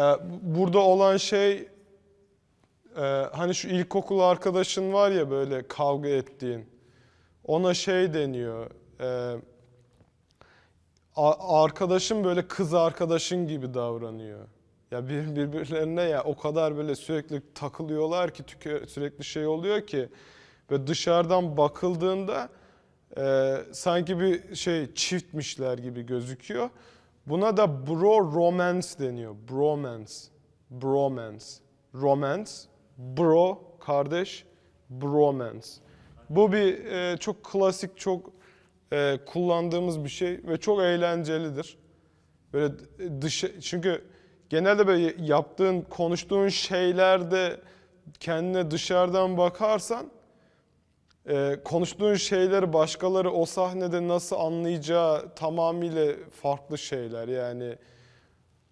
Ee, burada olan şey e, hani şu ilkokul arkadaşın var ya böyle kavga ettiğin. Ona şey deniyor. e, arkadaşın böyle kız arkadaşın gibi davranıyor. Ya bir birbirlerine ya o kadar böyle sürekli takılıyorlar ki tüke, sürekli şey oluyor ki ve dışarıdan bakıldığında e, sanki bir şey çiftmişler gibi gözüküyor. Buna da bro romance deniyor. Bromance. Bromance. Romance. Bro kardeş. Bromance. Bu bir e, çok klasik, çok e, kullandığımız bir şey ve çok eğlencelidir. Böyle dışı çünkü genelde böyle yaptığın, konuştuğun şeylerde kendine dışarıdan bakarsan e, konuştuğun şeyleri başkaları o sahnede nasıl anlayacağı tamamıyla farklı şeyler. Yani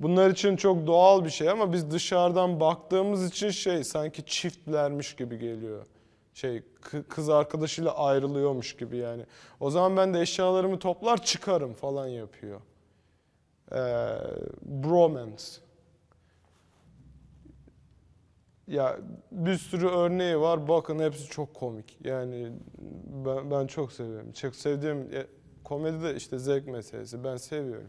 bunlar için çok doğal bir şey ama biz dışarıdan baktığımız için şey sanki çiftlermiş gibi geliyor. Şey kı- kız arkadaşıyla ayrılıyormuş gibi yani. O zaman ben de eşyalarımı toplar çıkarım falan yapıyor. Ee, bromance. Ya bir sürü örneği var. Bakın hepsi çok komik. Yani ben, ben çok seviyorum. Çok sevdiğim e, komedi de işte zevk meselesi. Ben seviyorum.